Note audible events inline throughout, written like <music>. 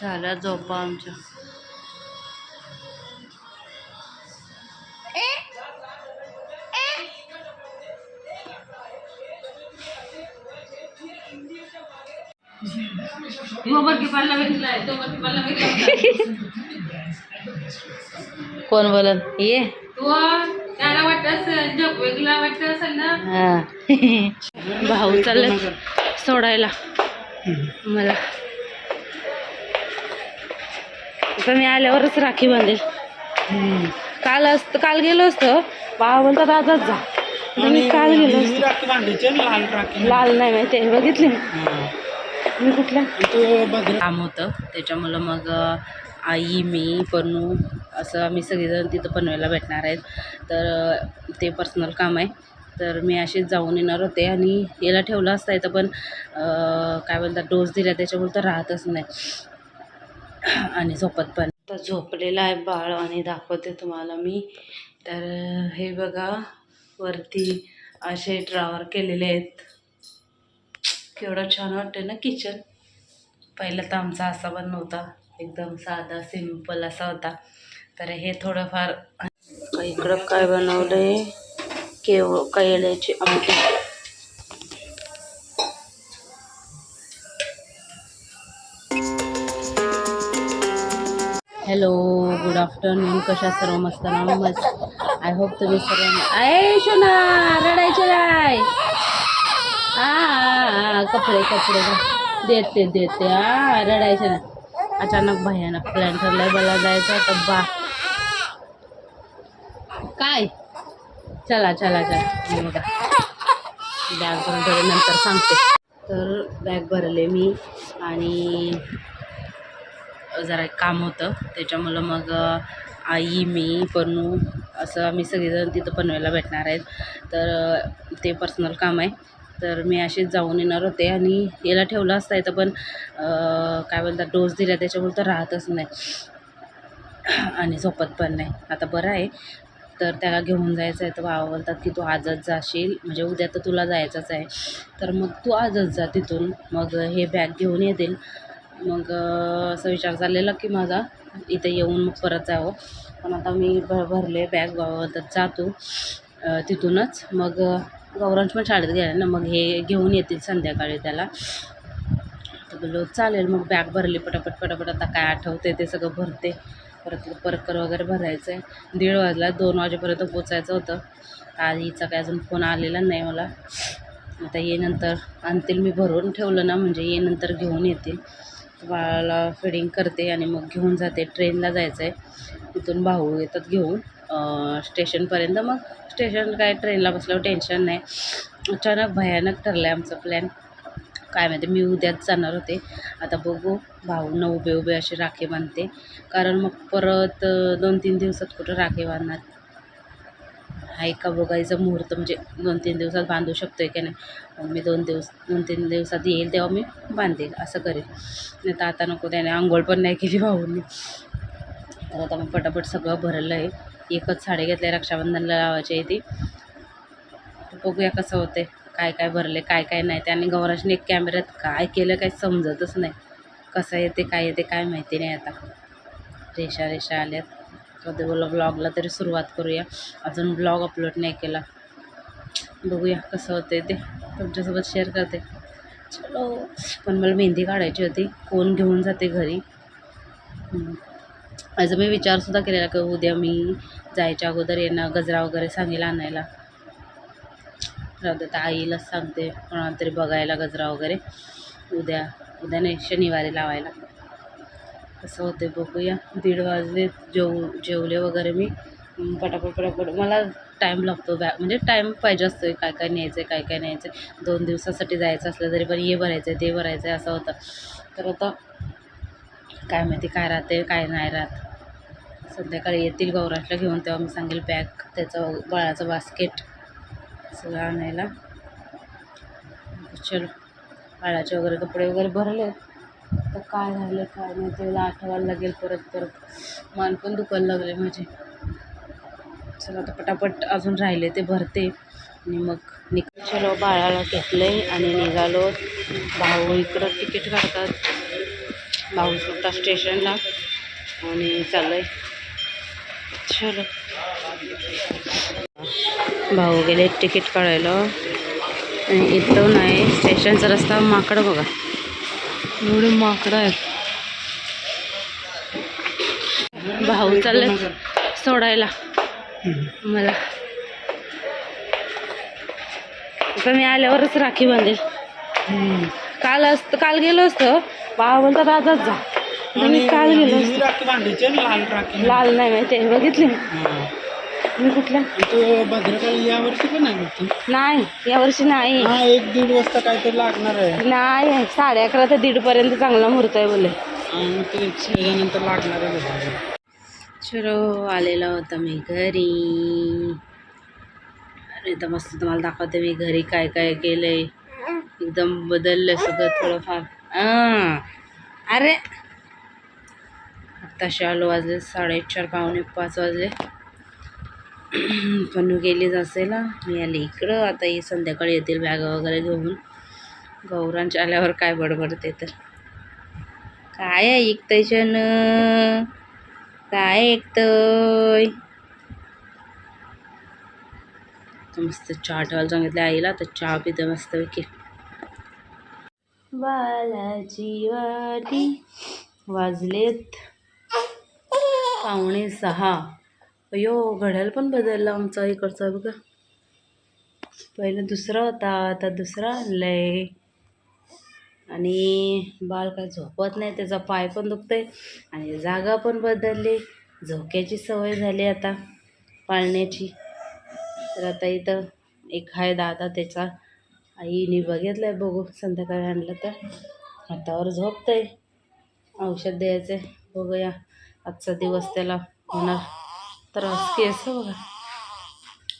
झाल्या झोपा आमच्या. कोण बोलल ये. त्याला वाटत झोप वेगळा वाटत असेल ना? हा. भाऊ चालले सोडायला. मला आता मी आल्यावरच राखी बांधेल. काल असत काल गेलो असतो. बाबा बोलतात आजच जा. मी काल गेलो असतो. लाल राखी लाल नाही माहिती बघितली मी. कुठल्या? काम होतं. त्याच्यामुळं मग आई मी पनू असं आम्ही सगळेजण तिथं पनवेला भेटणार आहेत. तर ते पर्सनल काम आहे. तर मी अशीच जाऊन येणार होते आणि याला ठेवलं असता इथं पण काय बोलतात डोस दिला त्याच्यामुळे तर राहतच नाही. आणि झोपत पण. तर झोपलेला आहे बाळ आणि दाखवते तुम्हाला मी. तर हे बघा वरती असे ड्रॉवर केलेले आहेत. केवढं छान वाटते ना किचन. पहिलं तर आमचा असा पण नव्हता. एकदम साधा सिंपल असा होता. तर हे थोडंफार इकडं काय बनवलंय? केव कैल्याची आमटी. आफ्टरनून कशा सर्व मस्त ना मस्त. आय होप तुम्ही सर्व आय शोना रडायचे नाही हा कपडे कपडे देते देते. हा रडायचे ना. अचानक भयानक प्लॅन ठरलाय मला जायचं तर बा. काय? चला चला चला. बघा. बॅग भरून ठेवले नंतर सांगते. तर बॅग भरले मी आणि जरा एक काम होतं. त्याच्यामुळं मग आई मी पनू असं आम्ही सगळेजण तिथं पनवेलला भेटणार आहेत. तर ते पर्सनल काम आहे. तर मी असेच जाऊन येणार होते आणि याला ठेवलं असता येतं पण काय बोलतात डोस दिला त्याच्यामुळे तर राहतच नाही. आणि झोपत पण नाही. आता बरं आहे. तर त्याला घेऊन जायचं आहे. तर बाबा बोलतात की तू आजच जाशील. म्हणजे उद्या तर तुला जायचंच आहे. तर मग तू आजच जा तिथून. मग हे बॅग घेऊन येतील. मग असा विचार चाललेला की माझा इथे येऊन मग परत जावं. पण आता मी भ भरले बॅग तर जातो तिथूनच. मग गौरांश पण शाळेत गेला ना मग हे घेऊन येतील संध्याकाळी त्याला. तर बोललो चालेल मग बॅग भरली पटापट पटापट. आता काय आठवते ते सगळं भरते. परत परकर वगैरे भरायचं आहे दीड वाजला दोन वाजेपर्यंत पोचायचं होतं. आईचा काय अजून फोन आलेला नाही मला. आता ये नंतर आणतील मी भरून ठेवलं ना म्हणजे ये नंतर घेऊन येतील. बाळाला फिडिंग करते आणि मग घेऊन जाते. ट्रेनला जायचं आहे तिथून भाऊ येतात घेऊन. स्टेशनपर्यंत मग स्टेशन काय ट्रेनला बसल्यावर टेन्शन नाही. अचानक भयानक ठरलं आहे आमचं प्लॅन काय माहिती मी उद्याच जाणार होते. आता बघू. भाऊनं उभे उभे असे राखे बांधते. कारण मग परत दोन तीन दिवसात कुठं राखे बांधणार? आहे का बघायचं मुहूर्त म्हणजे दोन तीन दिवसात बांधू शकतो आहे की नाही? मग मी दोन दिवस दोन तीन दिवसात येईल तेव्हा मी बांधेल असं करेल. नाही तर आता नको त्याने आंघोळ पण नाही केली भाऊंनी. तर आता मग पटापट सगळं भरलं आहे एकच साडी घेतली आहे रक्षाबंधनला लावायची आहे ती. बघूया कसं होते काय काय भरले काय काय नाही. त्याने गौराशने एक कॅमेऱ्यात काय केलं काय समजतच नाही. कसं येते काय येते काय माहिती नाही आता. रेषा रेषा आल्यात. कधी बोला ब्लॉगला तरी सुरुवात करूया. अजून ब्लॉग अपलोड नाही केला. बघूया कसं होते ते. तुमच्यासोबत शेअर करते. चलो. पण मला मेहंदी काढायची होती. कोण घेऊन जाते घरी? हम्म. मी विचारसुद्धा केलेला की उद्या मी जायच्या अगोदर येणं गजरा वगैरे सांगेल आणायला. राहू तर आईलाच सांगते. कोणाला तरी बघायला गजरा वगैरे. उद्या उद्या नाही शनिवारी लावायला. कसं होते बघूया. दीड वाजले जेव जेवले वगैरे मी. पटापट पटापट. मला टाईम लागतो बॅ म्हणजे टाईम पाहिजे असतो काय काय न्यायचं आहे काय काय न्यायचं आहे दोन दिवसासाठी जायचं असलं तरी पण हे भरायचं आहे ते भरायचं आहे असं होतं. तर आता काय माहिती काय राहते काय नाही राहत. संध्याकाळी येतील गौराशला घेऊन तेव्हा मी सांगेल बॅग त्याचं बाळाचं बास्केट सगळं आणायला. चलो बाळाचे वगैरे कपडे वगैरे भरले आता काय झालं काय नाही त्याला आठवायला लागेल परत परत. मान पण दुखायला लागले माझे. चला आता पटापट अजून राहिले ते भरते. आणि मग निक चलो बाळाला घेतलं आहे आणि निघालो. भाऊ इकडं तिकीट काढतात. भाऊ सुद्धा स्टेशनला आणि चालू आहे चलो. भाऊ गेले तिकीट काढायला. आणि इथं नाही स्टेशनचा रस्ता माकडं बघा. एवढे माकडं आहेत. भाऊ चालले सोडायला. मला. आता मी आल्यावरच राखी बांधेल. काल असतं काल गेलो असतं. बाबा बोलता राजाच जा. मी काल गेलो असतो. लाल राखी. लाल नाही माहिती बघितली मी. कुठल्या? भद्रकाली यावर्षी पण आहे होती नाही यावर्षी नाही. हा एक दीड वाजता काहीतरी लागणार आहे. नाही साडे अकरा ते दीड पर्यंत चांगला मुहूर्त आहे बोले. हा, मग ते त्याच्यानंतर लागणार आहे चलो आलेला होता मी घरी. अरे तर मस्त तुम्हाला दाखवते मी घरी काय काय केलंय. एकदम बदललं सगळं थोडंफार. अरे आत्ताशे आलो वाजले साडेचार पावणे पाच वाजले. पण गेलीच असेल मी आले इकडं. आता ही संध्याकाळी येतील बॅग वगैरे घेऊन. गौरांच्या आल्यावर काय बडबडते तर. काय ऐकतंय काय ऐकतंय मस्त चहा ठेवायला सांगितलं आईला. तर चहा पिते मस्त पैकी बालाजी वाटी वाजलेत पावणे सहा. अयो घड्याळ पण बदलला आमचा इकडचा बघा. पहिलं दुसरा होता आता दुसरा आहे आणि बाळ काय झोपत नाही त्याचा पाय पण दुखतंय आणि जागा पण बदलली. झोक्याची सवय झाली आता पाळण्याची. तर आता इथं एक आहे दादा त्याचा. आईने बघितलं आहे बघू संध्याकाळी आणलं तर. हातावर झोपतंय. औषध द्यायचं आहे बघूया. आजचा दिवस त्याला होणार. त्रास केस बघा.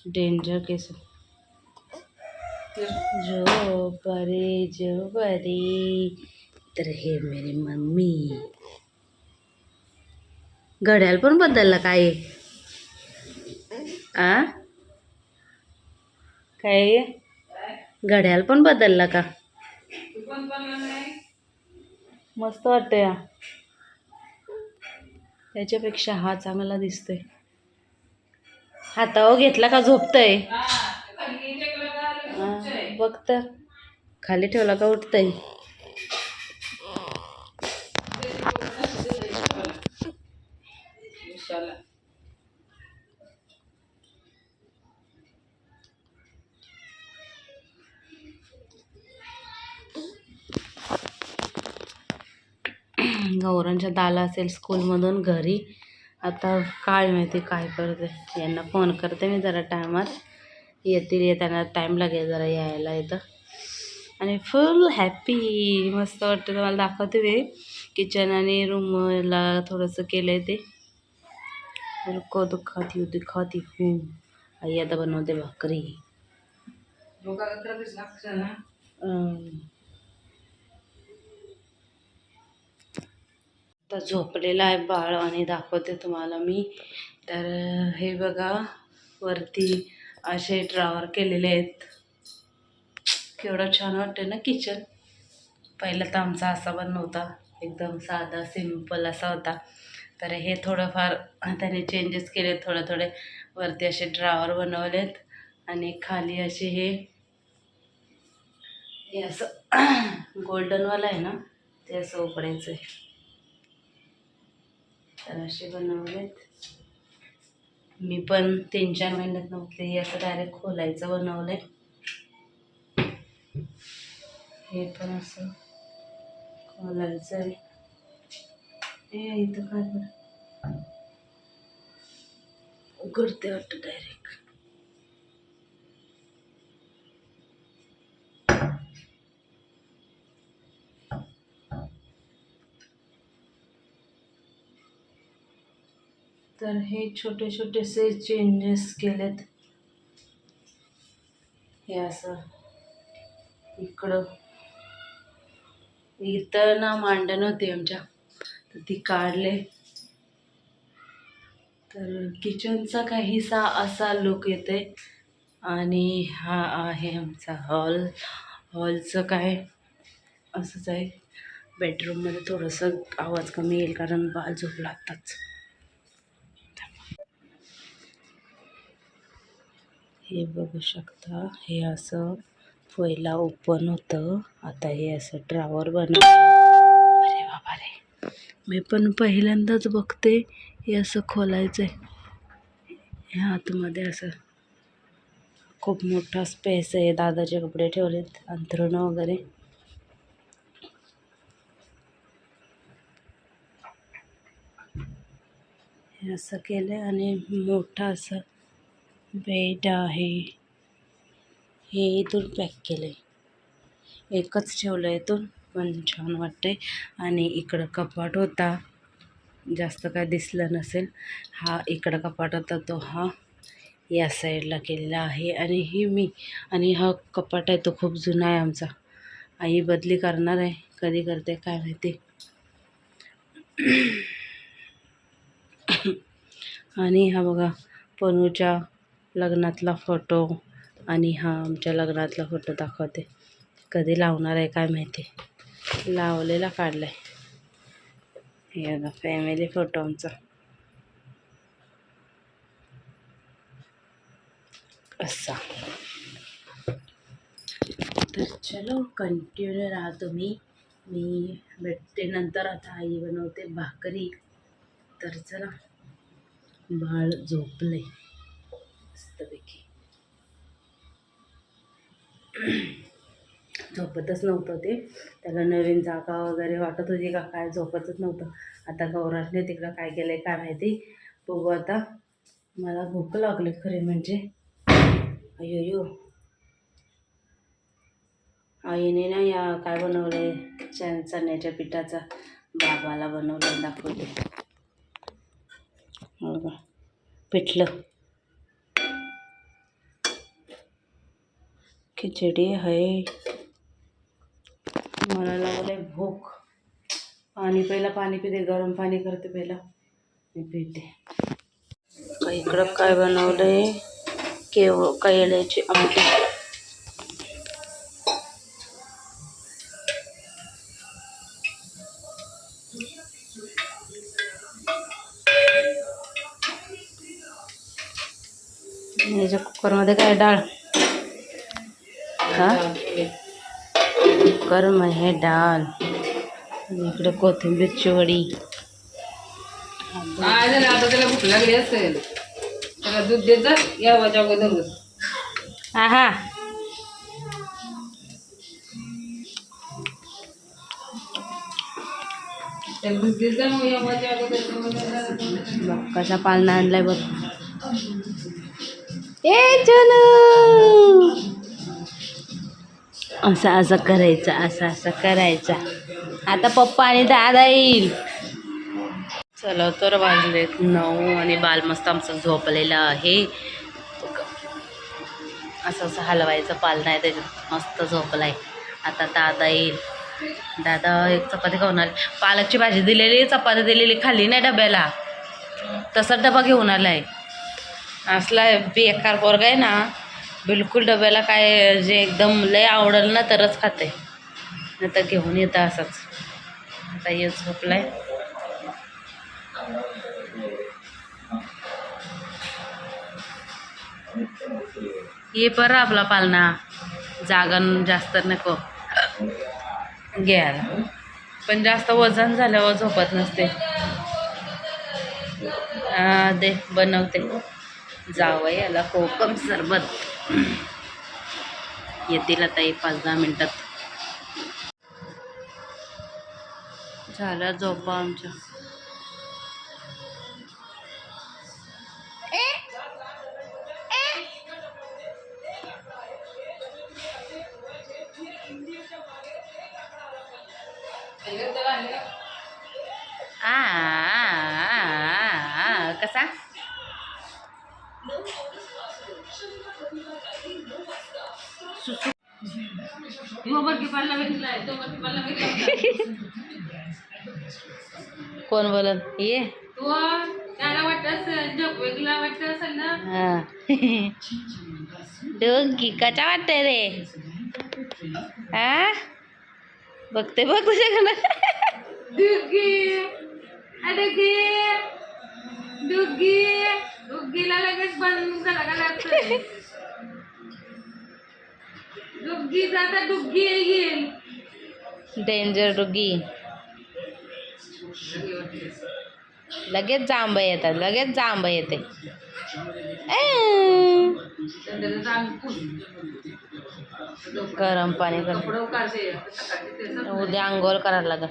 Danger case. जो परे जो परे तर हे मेरी मम्मी. घड्याळ पण बदललं काय? आ? काय? घड्याळ पण बदलला का? मस्त वाटतं या त्याच्यापेक्षा हा चांगला दिसतोय. हातावर घेतला का झोपतंय? हा, बघ तर. खाली ठेवला का उठतंय? गौरांच्या दाला असेल स्कूलमधून घरी. आता काय माहिती काय करते. यांना फोन करते मी जरा टायमात येतील येताना टाईम लागेल जरा यायला इथं. आणि फुल हॅपी मस्त वाटतं तुम्हाला दाखवते मी. किचन आणि रूमला थोडंसं केलं आहे ते रुको दुखाती हूँ दिखाती हूँ आई आता बनवते भाकरी. अं. तर झोपलेलं आहे बाळ आणि दाखवते तुम्हाला मी. तर हे बघा वरती असे ड्रॉवर केलेले आहेत. केवढं छान वाटते ना किचन पहिलं तर आमचा असा पण नव्हता. एकदम साधा सिंपल असा होता. तर हे थोडंफार त्याने चेंजेस केले. थोडे थोडे वरती असे ड्रॉवर बनवलेत. आणि खाली असे हे हे असं <coughs> गोल्डनवालं आहे ना ते असं उघडायचं आहे तर असे बनवलेत. मी पण तीन चार महिन्यात नव्हते हे असं डायरेक्ट खोलायचं बनवलंय. हे पण असं खोलायचं आहे हे इथं काय उघडते वाटतं डायरेक्ट तर हे छोटे छोटेसे चेंजेस केलेत. हे असं. इकडं. इतर ना मांडण होती आमच्या. तर ती काढले. तर किचनचा काहीसा असा लुक येते आणि हा आहे आमचा हॉल हॉलचं काय? असंच आहे. बेडरूममध्ये थोडंसं आवाज कमी येईल कारण बाल झोपला आत्ताच हे बघू शकता हे असं पहिला ओपन होतं. आता हे असं ड्रावर बनवलं. अरे बाबा रे मी पण पहिल्यांदाच बघते हे असं खोलायचं आहे ह्या आतमध्ये असं खूप मोठा स्पेस आहे. दादाचे कपडे ठेवलेत अंथरुणं वगैरे. हे असं केलं आणि मोठा असं बेड आहे. हे इथून पॅक केलं आहे एकच ठेवलं आहे इथून पण छान वाटते आणि इकडं कपाट होता. जास्त काय दिसलं नसेल. हा इकडं कपाट होता तो हा या साईडला केलेला आहे. आणि ही मी आणि हा कपाट आहे तो खूप जुना आहे आमचा. आई बदली करणार आहे. कधी करते काय माहिती. आणि हा बघा पनूच्या लग्नातला फोटो आणि हा आमच्या लग्नातला फोटो दाखवते. कधी लावणार आहे काय माहिती? लावलेला काढला आहे हे बघा फॅमिली फोटो आमचा. असा. तर चलो कंटिन्यू राहा तुम्ही. मी भेटते नंतर. आता आई बनवते भाकरी. तर चला बाळ झोपले मस्तपैकी. <clears throat> झोपतच नव्हतं ते. त्याला नवीन जागा वगैरे वाटत होती का काय झोपतच नव्हतं. आता गौराजने तिकडं काय केलं आहे काय माहिती. बघू आता. मला भूक लागली खरे म्हणजे. अयो आईने ना या काय बनवलं आहे चण्याच्या पिठाचा. बाबाला बनवलं दाखवले हो का पिठलं. खिचडी आहे मला लागले भूक। पाणी, पहिला पाणी पिते, गरम पाणी करते पहिला. मी पिते. इकडं काय बनवलंय? केव कैल्याची आमटी. याच्या कुकरमध्ये काय? डाळ. हा? कुकर मग हे डाळ. इकडे कोथिंबीरची वडी काय झालं? आता त्याला भूक लागली असेल. त्याला दूध देत जा अगोदर बघ कसा पालना आणलाय बघ. ए चलो असं असं करायचं असं असं करायचं. आता पप्पा आणि दादा येईल. चला तर वाजलेत नऊ आणि बाल मस्त आमचं झोपलेलं आहे. क- असं असं हलवायचं पालना आहे त्याच्यात मस्त झोपलाय. आता दादा येईल. दादा एक चपाती खाऊन आले. पालकची भाजी दिलेली चपाती दिलेली खाल्ली नाही डब्याला. तसा डबा घेऊन आलाय. असला बेकार पोरगा आहे ना. बिलकुल डब्याला काय जे एकदम लय आवडलं ना तरच खाते. नाही तर घेऊन येतं असंच. आता ये झोपलाय. ये बरं आपला पालना. जागा जास्त नको. घ्यायला पण जास्त वजन झाल्यावर झोपत नसते. दे बनवते. जावं याला कोकम सरबत. येतील आता एक पाच दहा मिनटात. झालं झोपा आमच्या. कोण बोलत ये. तो त्याला वाटत असेल ना. हा. डोंकी कचा वाटतंय रे? हा बघते बघ तुझ्याकडं डुग्गी डुग्गी डुग्गी डुग्गीला लगेच बंद करा लागतंय. डुग्गी जाता डुग्गी येईल डेंजर डुगी लगेच जांब येतात लगेच जांब येते. गरम पाणी कर. कपडे काढते सकाळी ते उद्या आंघोळ करायला लागल.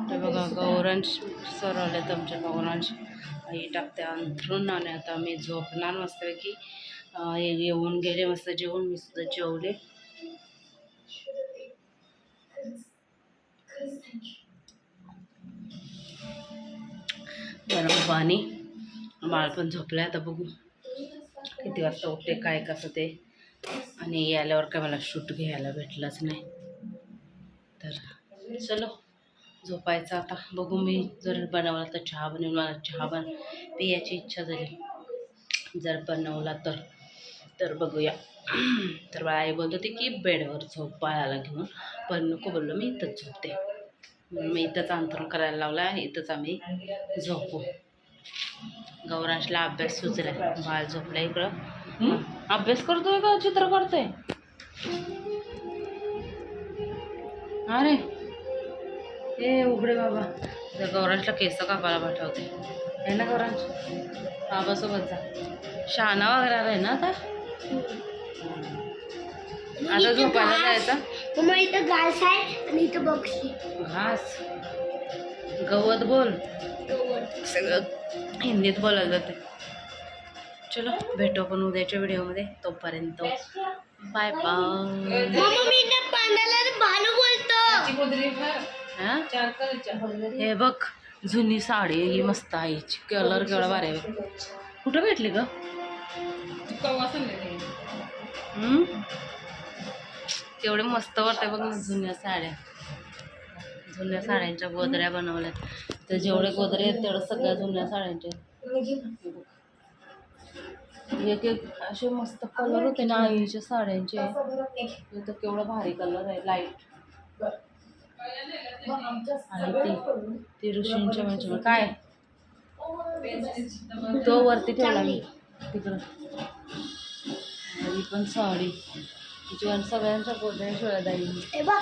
ते बघा गौरांश सरवले आमच्या गौरांश. आई टाकते अंथरून आणि आता मी झोपणार मस्तपैकी. येऊन गेले मस्त जेवून मी सुद्धा जेवले. गरम पाणी बाळ पण झोपलं आता बघू. किती वाजता उठते काय कसं ते. आणि याल्यावर काय मला शूट घ्यायला भेटलंच नाही. तर चलो. झोपायचं. आता बघू मी जर बनवला तर चहा बनवेल मला चहा बन पियाची इच्छा झाली. जर बनवला तर तर बघूया. तर बाळा आई बोलत होती की बेडवर झोप बाळाला घेऊन. पण नको बोललो मी इथंच झोपते. मी इथंच अंतरण करायला लावला इथंच आम्ही झोपू. गौरांशला अभ्यास सुचलाय. बाळ झोपला इकडं. अभ्यास करतोय का? चित्र करतोय अरे ए उघडे बाबा. तर गौरांशला केस कापायला पाठवते. आहे ना गौरांश. बाबासोबत जा. शहाणा वगैरे आहे ना आता? आता झोपायला जायचं? मग इथं घास आहे आणि इथं बक्षी. घास? गवत बोल. सगळं हिंदीत बोलायला जाते. चलो भेटू आपण उद्याच्या व्हिडिओमध्ये. तोपर्यंत बाय बाय हे? बघ जुनी साडी ही मस्त आहे. कलर केवढा भारी आहे बघ. कुठं भेटली ग? केवढे मस्त वाटते बघ जुन्या साड्या. जुन्या साड्यांच्या गोदऱ्या बनवल्यात. तर जेवढे गोदरे आहेत तेवढं सगळ्या जुन्या साड्यांच्या एक एक असे मस्त कलर होते ना आईच्या साड्यांचे. तर केवढा भारी कलर आहे लाइट ते ऋषींच्या म्हणजे काय? तो वरती ठेवला मी. तिकडं. ही पण शिवाय दाई. हे बघ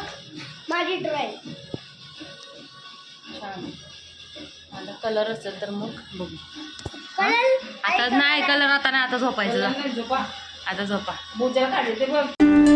माझी ड्रॉइंग छान. आता कलर असेल तर मग बघू. आता नाही कलर आता नाही आता झोपायचं आता झोपा. मोजा काढले ते बघ.